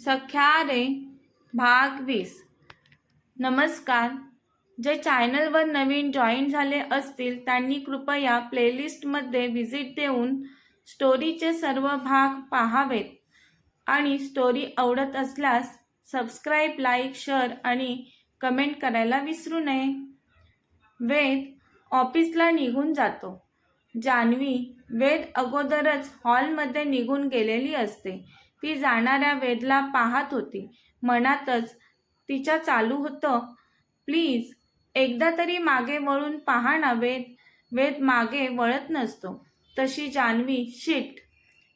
सख्या रे भाग वीस. नमस्कार. जे चॅनलवर नवीन जॉईन झाले असतील त्यांनी कृपया प्लेलिस्टमध्ये व्हिजिट देऊन स्टोरीचे सर्व भाग पाहावेत आणि स्टोरी आवडत असल्यास सबस्क्राईब लाईक शेअर आणि कमेंट करायला विसरू नये. वेद ऑफिसला निघून जातो. जान्हवी वेद अगोदरच हॉलमध्ये निघून गेलेली असते. ती जाणाऱ्या वेदला पाहत होती. मनातच तिच्या चालू होतं प्लीज एकदा तरी मागे वळून पहा ना वेद वेद मागे वळत नसतो. तशी जान्हवी शिट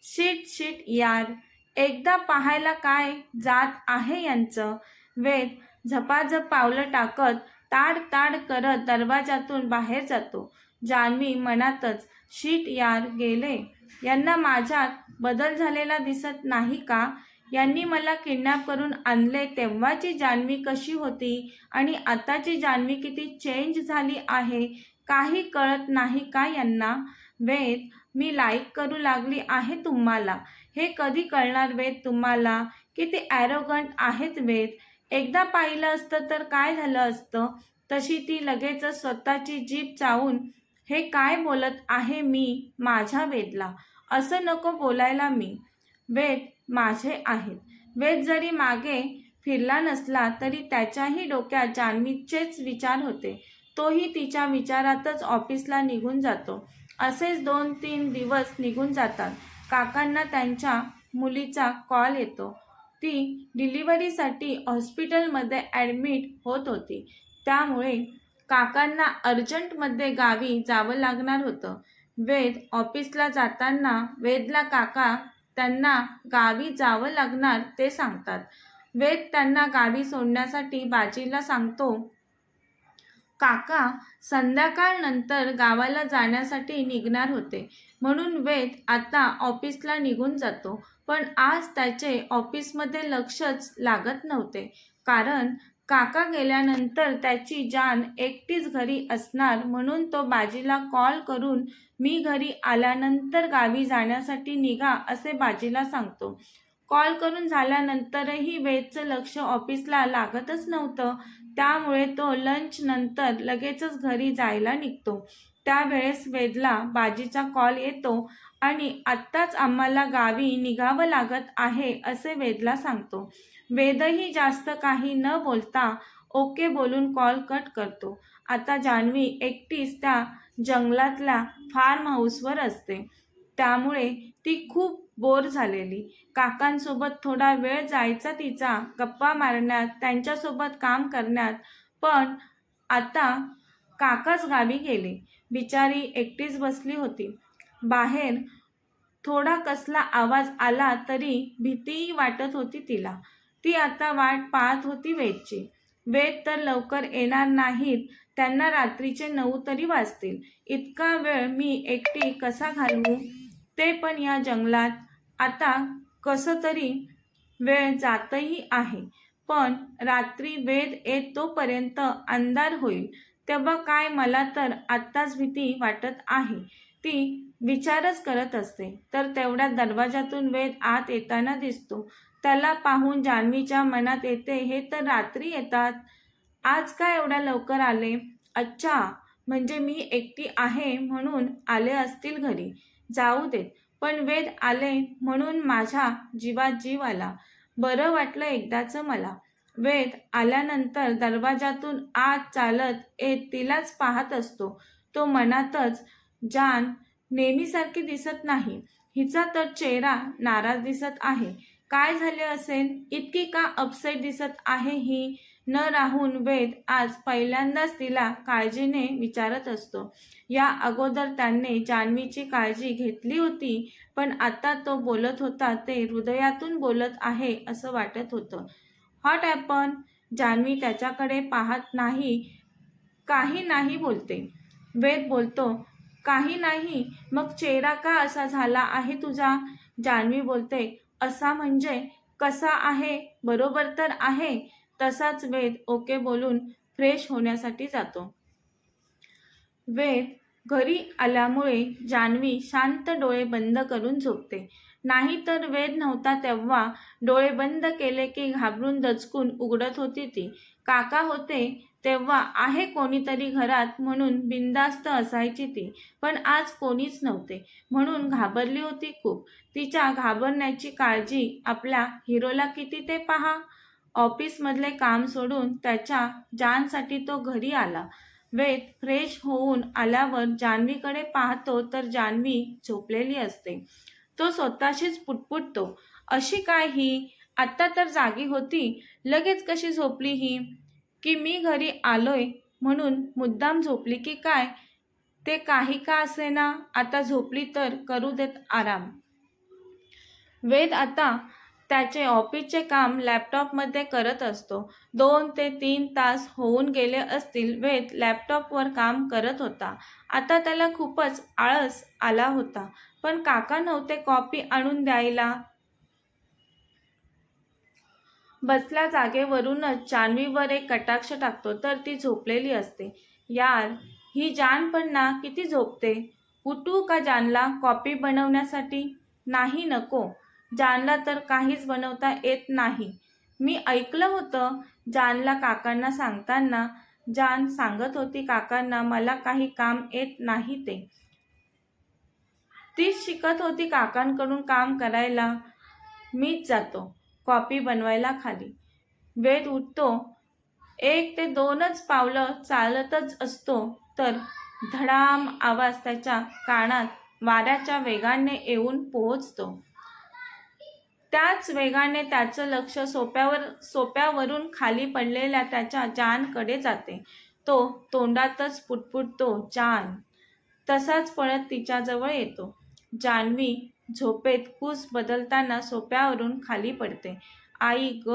शिट शिट यार एकदा पाहायला काय जात आहे यांचं? वेद झपाझप पावलं टाकत ताड ताड करत दरवाजातून बाहेर जातो. जान्हवी मनातच शीट यार गेले. यांना माझ्यात बदल झालेला दिसत नाही का? यांनी मला किडनॅप करून आणले तेव्हाची जान्हवी कशी होती आणि आताची जान्हवी किती चेंज झाली आहे काही कळत नाही का यांना? वेद मी लाईक करू लागली आहे तुम्हाला. हे कधी कळणार वेद तुम्हाला? किती ॲरोगंट आहेत वेद. एकदा पाहिलं असतं तर काय झालं असतं? तशी ती लगेचच स्वतःची जीभ चावून हे काय बोलत आहे मी माझ्या वेदला? असं नको बोलायला मी. वेद माझे आहेत. वेद जरी मागे फिरला नसला तरी त्याच्याही डोक्यात जान्हवीचेच विचार होते. तोही तिच्या विचारातच ऑफिसला निघून जातो. असेच दोन तीन दिवस निघून जातात. काकांना त्यांच्या मुलीचा कॉल येतो. ती डिलिव्हरीसाठी हॉस्पिटलमध्ये ॲडमिट होत होती. त्यामुळे काकांना अर्जंटमध्ये गावी जावं लागणार होतं. वेद ऑफिसला जाताना वेदला काका त्यांना गावी जावं लागणार ते सांगतात. वेद त्यांना गावी सोडण्यासाठी बाजीला सांगतो काका संध्याकाळनंतर गावाला जाण्यासाठी निघणार होते. म्हणून वेद आता ऑफिसला निघून जातो. पण आज त्याचे ऑफिसमध्ये लक्षच लागत नव्हते. कारण काका गेल्यानंतर त्याची जान एकटीच घरी असणार म्हणून तो बाजीला कॉल करून मी घरी आल्यानंतर गावी जाण्यासाठी निघा असे बाजीला सांगतो. कॉल करून झाल्यानंतरही वेदचं लक्ष ऑफिसला लागतच नव्हतं. त्यामुळे तो लंच नंतर लगेचच घरी जायला निघतो. त्यावेळेस वेदला बाजीचा कॉल येतो आणि आत्ताच आम्हाला गावी निघावं लागत आहे असे वेदला सांगतो. वेदही जास्त काही न बोलता ओके बोलून कॉल कट करतो. आता जान्हवी एकटीच त्या जंगलातल्या फार्म हाऊसवर असते. त्यामुळे ती खूप बोर झालेली. काकांसोबत थोडा वेळ जायचा तिचा गप्पा मारण्यात त्यांच्यासोबत काम करण्यात पण आता काकाच गावी गेले. बिचारी एकटीच बसली होती. बाहेर थोडा कसला आवाज आला तरी भीतीही वाटत होती तिला. ती आता वाट पाहत होती वेदची. वेद तर लवकर येणार नाहीत त्यांना रात्रीचे नऊ तरी वाजतील. इतका वेळ मी एकटी कसा घालवू? ते पण या जंगलात. आता कसं तरी वेळ जातही आहे. पण रात्री वेद येत तोपर्यंत अंधार होईल. तेव्हा काय मला तर आत्ताच भीती वाटत आहे. ती विचारच करत असते. तर तेवढ्या दरवाजातून वेद आत येताना दिसतो. त्याला पाहून जान्हवीच्या मनात येते हे तर रात्री येतात. आज काय एवढ्या लवकर आले? अच्छा म्हणजे मी एकटी आहे म्हणून आले असतील घरी. जाऊ देत. पण वेद आले म्हणून माझ्या जीवात जीव आला. बरं वाटलं एकदाचं मला. वेद आल्यानंतर दरवाजातून आत चालत येत तिलाच पाहत असतो. तो मनातच जान नेहमीसारखी दिसत नाही. हिचा तर चेहरा नाराज दिसत आहे. काय झाले असेल? इतकी का अपसेट दिसत आहे ही? न राहून वेद आज पहिल्यांदाच तिला काळजीने विचारत असतो. या अगोदर त्याने जान्हवीची काळजी घेतली होती पण आता तो बोलत होता ते हृदयातून बोलत आहे असं वाटत होतं. हॉट ॲपन जान्हवी त्याच्याकडे पाहत नाही काही नाही बोलते. वेद बोलतो काही नाही मग चेहरा का असा झाला आहे तुझा? जान्हवी बोलते असा म्हणजे कसा आहे? बरोबर तर आहे. तसाच वेद ओके बोलून फ्रेश होण्यासाठी जातो. वेद घरी आल्यामुळे जान्हवी शांत डोळे बंद करून झोपते. नाही तर वेद नव्हता तेव्हा डोळे बंद केले की घाबरून दचकून उघडत होती ती. काका होते तेव्हा आहे कोणीतरी घरात म्हणून बिंदास्त असायची ती पण आज कोणीच नव्हते. म्हणून घाबरली होती खूप. तिच्या घाबरण्याची काळजी आपल्या हिरोला किती ते पहा? ऑफिसमधले काम सोडून त्याच्या जानसाठी तो घरी आला. वेद फ्रेश होऊन आल्यावर जान्हवीकडे पाहतो तर जान्हवी झोपलेली असते. तो स्वतःशीच पुटपुटतो. अशी काय ही? आत्ता तर जागी होती. लगेच कशी झोपली ही? की मी घरी आलोय म्हणून मुद्दाम झोपली की काय? ते काही का असेना? आता झोपली तर करू देत आराम. वेद आता त्याचे ऑफिसचे काम लॅपटॉपमध्ये करत असतो. दोन ते तीन तास होऊन गेले असतील वेद लॅपटॉपवर काम करत होता. आता त्याला खूपच आळस आला होता. पण काका नव्हते कॉपी आणून द्यायला? बसल्या जागेवरूनच जान्हवीवर एक कटाक्ष टाकतो तर ती झोपलेली असते. यार ही जान पण ना किती झोपते? उठू का जानला कॉपी बनवण्यासाठी? नाही नको. जानला तर काहीच बनवता येत नाही. मी ऐकलं होतं जानला काकांना सांगताना जान सांगत होती काकांना मला काही काम येत नाही ते. तीच शिकत होती काकांकडून काम करायला. मीच जातो. कॉपी बनवायला खाली. वेद उठतो. एक ते दोनच पावलं चालतच असतो तर धडाम आवाज त्याच्या कानात वाऱ्याच्या वेगाने येऊन पोहोचतो. त्याच वेगाने त्याचं लक्ष सोप्यावर सोप्यावरून खाली पडलेल्या त्याच्या जानकडे जाते. तो तोंडातच पुटपुटतो जान. तसाच पळत तिच्याजवळ येतो. जान्हवी झोपेत कूस बदलताना सोप्यावरून खाली पडते. आई ग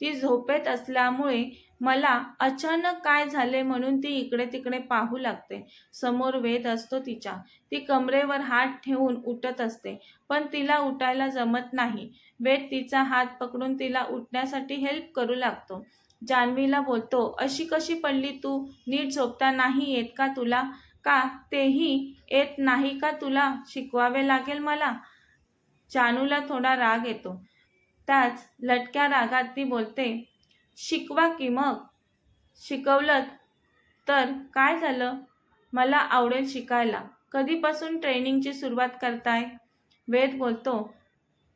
ती झोपेत असल्यामुळे मला अचानक काय झाले म्हणून ती इकडे तिकडे पाहू लागते. समोर वेद असतो तिच्या. ती कमरेवर हात ठेवून उठत असते पण तिला उठायला जमत नाही. वेद तिचा हात पकडून तिला उठण्यासाठी हेल्प करू लागतो. जान्हवीला बोलतो अशी कशी पडली तू? नीट झोपता नाही येत का तुला? का? तेही येत नाही का तुला? शिकवावे लागेल मला? जानूला थोडा राग येतो. त्याच लटक्या रागात ती बोलते शिकवा की मग. शिकवलं तर काय झालं? मला आवडेल शिकायला. कधीपासून ट्रेनिंगची सुरुवात करताय? वेद बोलतो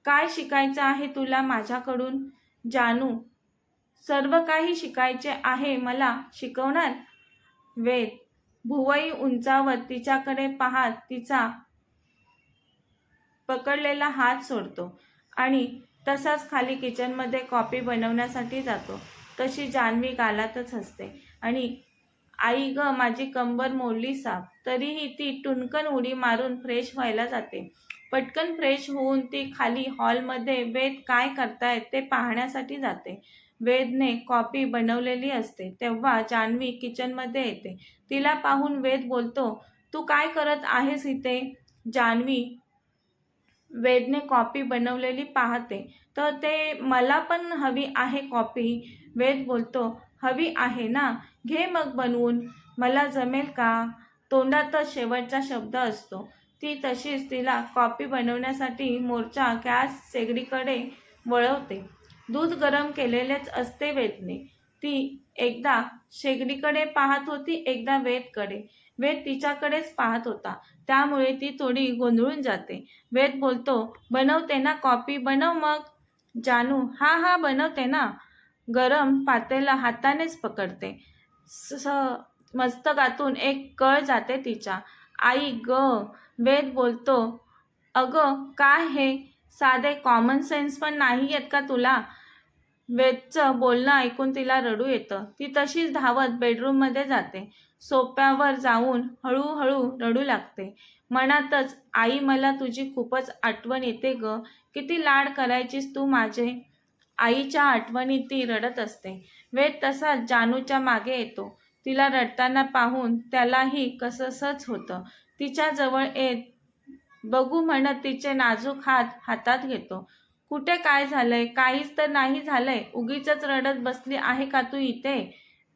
काय शिकायचं आहे तुला माझ्याकडून? जानू सर्व काही शिकायचे आहे मला शिकवणार? वेद भुवई उंचावर तिच्याकडे पाहत तिचा पकडलेला हात सोडतो आणि तसाच खाली किचनमध्ये कॉफी बनवण्यासाठी जातो. तशी जान्हवी गालातच हसते. आणि आई ग माझी कंबर मोडली साप. तरीही ती टुनकन उडी मारून फ्रेश व्हायला जाते. पटकन फ्रेश होऊन ती खाली हॉलमध्ये वेद काय करतायत ते पाहण्यासाठी जाते. वेदने कॉपी बनवलेली असते. तेव्हा जान्हवी किचनमध्ये येते. तिला पाहून वेद बोलतो तू काय करत आहेस इथे? जान्हवी वेदने कॉपी बनवलेली पाहते. तर ते मला पण हवी आहे कॉपी वेद बोलतो हवी आहे ना? घे मग बनवून. मला जमेल का? तोंडातच शेवटचा शब्द असतो. ती तशीच तिला कॉपी बनवण्यासाठी मोर्चा गॅस शेगडीकडे वळवते. दूध गरम केलेलेच असते वेदने. ती एकदा शेगडीकडे पाहत होती एकदा वेदकडे. वेद तिच्याकडेच पाहत होता. त्यामुळे ती थोडी गोंधळून जाते. वेद बोलतो बनवते ना कॉपी बनव मग. जानू हा हा बनवते ना. गरम पातेला हातानेच पकडते. स मस्तकातून एक कळ जाते तिच्या. आई ग वेद बोलतो अगं काय हे? साधे कॉमन सेन्स पण नाही आहेत का तुला? वेदचं बोलणं ऐकून तिला रडू येतं. ती तशीच धावत बेडरूममध्ये जाते. सोप्यावर जाऊन हळूहळू रडू लागते. मनातच आई मला तुझी खूपच आठवण येते ग. किती लाड करायचीस तू माझे. आईच्या आठवणीत ती रडत असते. वेद तसा जानूच्या मागे येतो. तिला रडताना पाहून त्यालाही कससंच होतं. तिच्याजवळ येत बघू म्हणत तिचे नाजूक हात हातात घेतो. कुठे काय झालंय? काहीच तर नाही झालंय. उगीच रडत बसली आहे का तू इथे?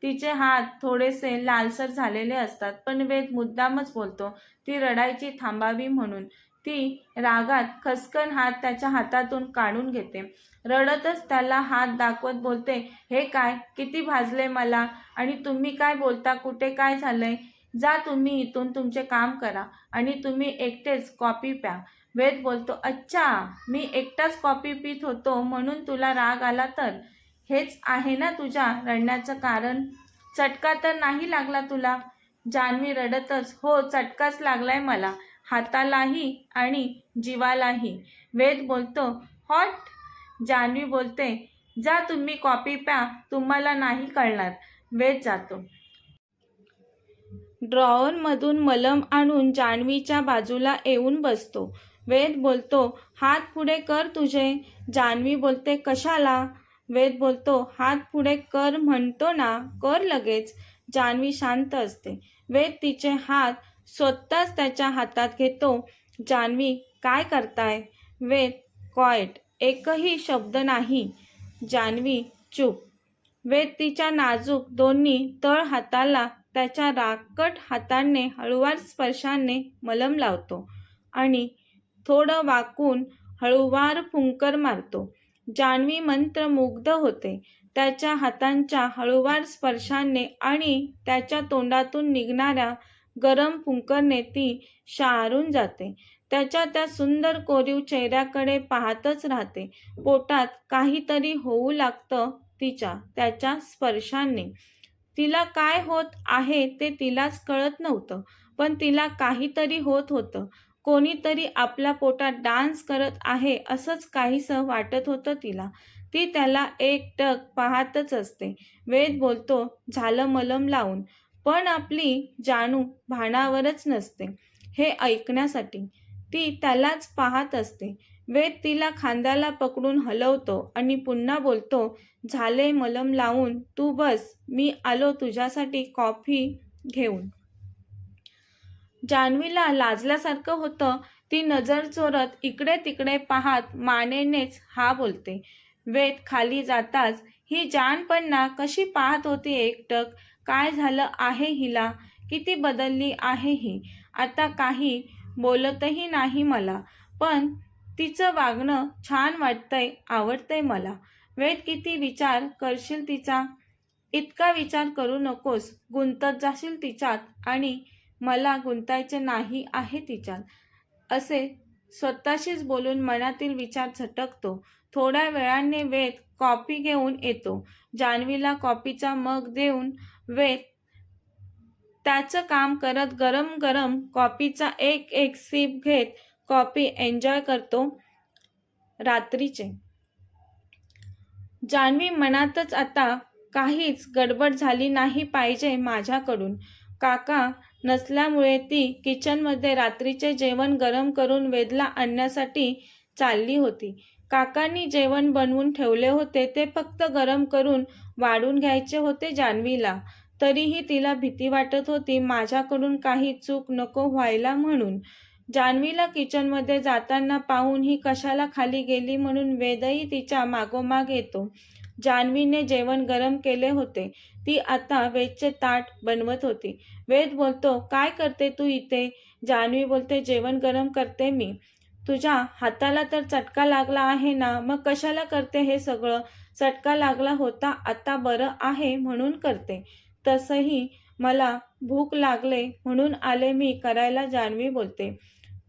तिचे हात थोडेसे लालसर झालेले असतात पण वेद मुद्दामच बोलतो ती रडायची थांबावी म्हणून. ती रागात खसकन हात त्याच्या हातातून काढून घेते. रडतच त्याला हात दाखवत बोलते हे काय? किती भाजले मला? आणि तुम्ही काय बोलता? कुठे काय झालंय? जा तुम्ही इथून तुमचे काम करा आणि तुम्ही एकटेच कॉपी प्या. वेद बोलतो अच्छा मी एकटाच कॉपी पित होतो म्हणून तुला राग आला तर? हेच आहे ना तुझ्या रडण्याचं कारण? चटका तर नाही लागला तुला? जान्हवी रडतच हो चटकाच लागलाय मला. हातालाही आणि जीवालाही. वेद बोलतो हॉट? जान्हवी बोलते जा तुम्ही कॉपी प्या तुम्हाला नाही कळणार. वेद जातो. ड्रॉवरमधून मलम आणून जान्हवीच्या बाजूला येऊन बसतो. वेद बोलतो हात पुढे कर तुझे. जान्हवी बोलते कशाला? वेद बोलतो हात पुढे कर म्हणतो ना कर लगेच. जान्हवी शांत असते. वेद तिचे हात स्वतःच त्याच्या हातात घेतो. जान्हवी काय करताय? वेद कॉयट एकही शब्द नाही. जान्हवी चूप. वेद तिच्या नाजूक दोन्ही तळ हाताला त्याच्या राकट हाताने हळुवार स्पर्शाने मलम लावतो. आणि थोडं वाकून हळूवार फुंकर मारतो. जान्हवी मंत्रमुग्ध होते. त्याच्या हातांच्या हळूवार स्पर्शाने आणि त्याच्या तोंडातून निघणाऱ्या गरम फुंकरने ती शारून जाते. त्याच्या त्या सुंदर कोरीव चेहऱ्याकडे पाहतच राहते. पोटात काहीतरी होऊ लागतं तिच्या त्याच्या स्पर्शाने. तिला काय होत आहे ते तिलाच कळत नव्हतं पण तिला काहीतरी होत होतं. कोणीतरी आपल्या पोटात डान्स करत आहे असंच काहीसं वाटत होतं तिला. ती त्याला एक टक पाहतच असते. वेद बोलतो झालं मलम लावून. पण आपली जानू भानावरच नसते हे ऐकण्यासाठी. ती त्यालाच पाहत असते. वेद तिला खांद्याला पकडून हलवतो आणि पुन्हा बोलतो झाले मलम लावून तू बस मी आलो तुझ्यासाठी कॉफी घेऊन. जान्हवीला लाजल्यासारखं होतं ती नजर चोरत इकडे तिकडे पाहत मानेनेच हा बोलते. वेद खाली जाताच ही जानपणा कशी पाहत होती एकटक? काय झालं आहे हिला? किती बदलली आहे ही? आता काही बोलतही नाही मला पण तिचं वागणं छान वाटतंय आवडतंय मला. वेद किती विचार करशील तिचा? इतका विचार करू नकोस गुंतत जाशील तिच्यात आणि मला गुंतायचे नाही आहे तिच्यात. असे स्वतःशीच बोलून मनातील विचार झटकतो. थोड्या वेळाने वेद कॉपी घेऊन येतो. जान्हवीला कॉपीचा मग देऊन वेद त्याचं काम करत गरम गरम कॉपीचा एक एक सिप घेत कॉपी एन्जॉय करतो रात्रीचे. जान्हवी मनातच आता काहीच गडबड झाली नाही पाहिजे माझ्याकडून. काका नसल्यामुळे ती किचनमध्ये रात्रीचे जेवण गरम करून वेदला आणण्यासाठी चालली होती. काकांनी जेवण बनवून ठेवले होते ते फक्त गरम करून वाढून घ्यायचे होते जान्हवीला. तरीही तिला भीती वाटत होती माझ्याकडून काही चूक नको व्हायला म्हणून. जान्हवीला किचनमध्ये जाताना पाहून ही कशाला खाली गेली म्हणून वेदही तिच्या मागोमाग येतो. जान्हवीने जेवण गरम केले होते. ती आता वेदचे ताट बनवत होती. वेद बोलतो काय करते तू इथे? जान्हवी बोलते जेवण गरम करते मी. तुझ्या हाताला तर चटका लागला आहे ना? मग कशाला करते हे सगळं? चटका लागला होता आता बरं आहे म्हणून करते. तसंही मला भूक लागले म्हणून आले मी करायला जान्हवी बोलते.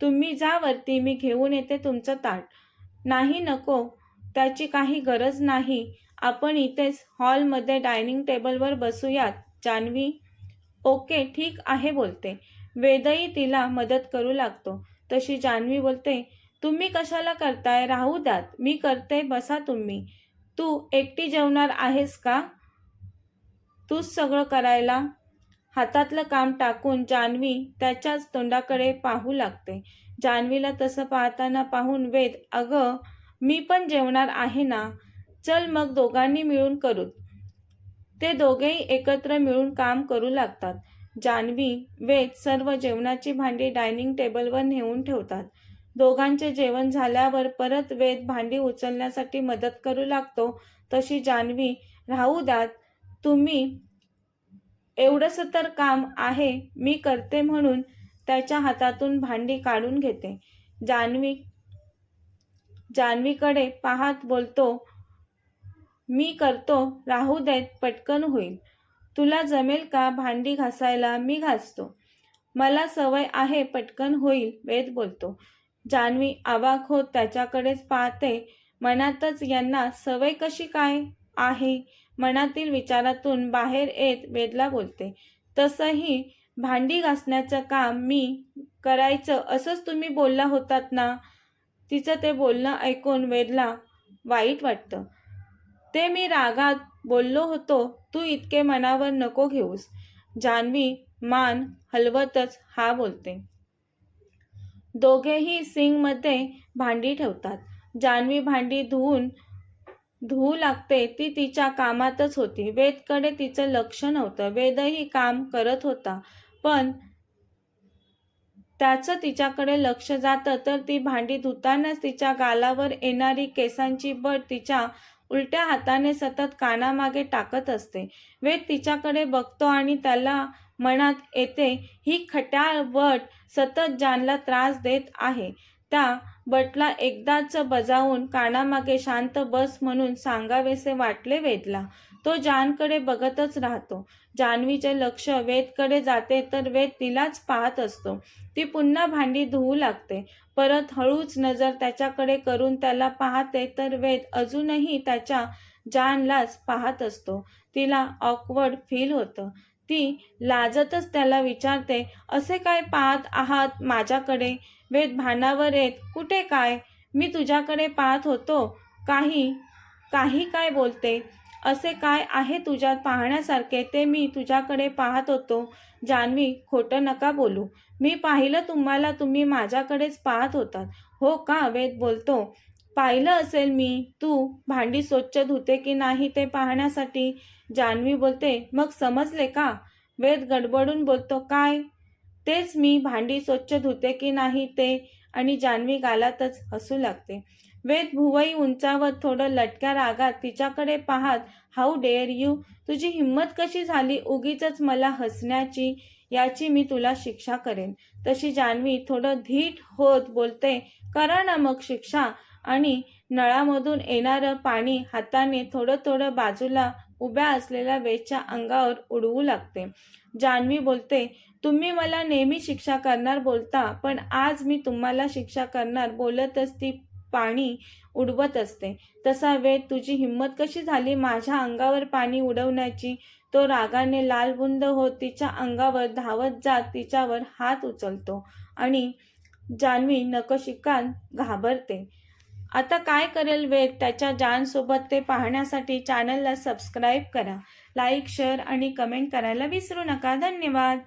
तुम्ही जा वरती मी घेऊन येते तुमचं ताट. नाही नको त्याची काही गरज नाही. आपण इथेच हॉलमध्ये डायनिंग टेबलवर बसूयात. जान्हवी ओके ठीक आहे बोलते. वेदही तिला मदत करू लागतो. तशी जान्हवी बोलते तुम्ही कशाला करताय? राहू द्यात. मी करते बसा तुम्ही. तू एकटी जेवणार आहेस का? तूच सगळं करायला हातातलं काम टाकून जान्हवी त्याच्याच तोंडाकडे पाहू लागते. जान्हवीला तसं पाहताना पाहून वेद अगं मी पण जेवणार आहे ना? चल मग दोघांनी मिळून करूत. ते दोघेही एकत्र मिळून काम करू लागतात. जान्हवी वेद सर्व जेवणाची भांडी डायनिंग टेबलवर नेऊन ठेवतात. दोघांचे जेवण झाल्यावर परत वेद भांडी उचलण्यासाठी मदत करू लागतो. तशी जान्हवी राहू द्यात. तुम्ही एवढंसं तर काम आहे मी करते म्हणून त्याच्या हातातून भांडी काढून घेते. जान्हवी जान्हवीकडे पाहत बोलतो मी करतो राहू देत पटकन होईल. तुला जमेल का भांडी घासायला? मी घासतो. मला सवय आहे पटकन होईल वेद बोलतो. जान्हवी आवाक होत त्याच्याकडेच पाहते. मनातच यांना सवय कशी काय आहे? मनातील विचारातून बाहेर येत वेदला बोलते. तसंही भांडी घासण्याचं काम मी करायचं असंच तुम्ही बोलला होतात ना? तिचं ते बोलणं ऐकून वेदला वाईट वाटतं. ते मी रागात बोललो होतो तू इतके मनावर नको घेऊस. जान्हवी मान हलवतच हा बोलते. दोघेही सिंगमध्ये भांडी ठेवतात. जान्हवी भांडी धुवून धुवू लागते ती तिच्या कामातच होती. वेदकडे तिचं लक्ष नव्हतं. वेदही काम करत होता पण त्याचं तिच्याकडे लक्ष जातं तर ती भांडी धुतानाच तिच्या गालावर येणारी केसांची बट तिच्या उलट्या हाताने सतत कानामागे टाकत असते. वेद तिच्याकडे बघतो आणि त्याला मनात येते ही खट्याळ बट सतत जानला त्रास देत आहे त्या बटला एकदाच बजावून कानामागे शांत बस म्हणून सांगावेसे वाटले वेदला. तो जानकडे बघतच राहतो. जान्हवीचे लक्ष वेदकडे जाते तर वेद तिलाच पाहत असतो. ती पुन्हा भांडी धुवू लागते. परत हळूच नजर त्याच्याकडे करून त्याला पाहते तर वेद अजूनही त्याच्या जानलाच पाहत असतो. तिला ऑकवर्ड फील होतं. ती लाजतच त्याला विचारते असे काय पाहत आहात माझ्याकडे? वेद भानावर येत कुठे काय? मी तुझ्याकडे पाहत होतो. काही काही काय बोलते? असे काय आहे तुझ्यात पाहण्यासारखे? ते मी तुझ्याकडे पाहत होतो. जान्हवी खोटं नका बोलू. मी पाहिलं तुम्हाला तुम्ही माझ्याकडेच पाहत होतात. हो का वेद बोलतो. पाहिलं असेल मी तू भांडी स्वच्छ धुते की नाही ते पाहण्यासाठी? जान्हवी बोलते मग समजले का? वेद गडबडून बोलतो काय? तेच मी भांडी स्वच्छ धुते की नाही ते? आणि जान्हवी गालातच हसू लागते. वेद भुवई उंचावत थोडं लटक्या रागात तिच्याकडे पाहत हाऊ डेअर यू? तुझी हिंमत कशी झाली उगीच मला हसण्याची? याची मी तुला शिक्षा करेन. तशी जान्हवी थोडं धीट होत बोलते करा ना मग शिक्षा. आणि नळामधून येणारं पाणी हाताने थोडं थोडं बाजूला उभ्या असलेल्या वेदच्या अंगावर उडवू लागते. जान्हवी बोलते तुम्ही मला नेहमी शिक्षा करणार बोलता पण आज मी तुम्हाला शिक्षा करणार बोलतच ती पाणी उडवत असते. तसा वेद तुझी हिंमत कशी झाली? माझ्या अंगावर पाणी उडवण्याची. तो रागाने लालबुंद होत तिच्या अंगावर धावत जात तिच्यावर हात उचलतो आणि जान्हवी नकशिकान घाबरते. आता काय करेल वेद? त्याच्या जानसोबत ते पाहण्यासाठी चॅनलला सबस्क्राईब करा. लाईक शेअर आणि कमेंट करायला विसरू नका. धन्यवाद.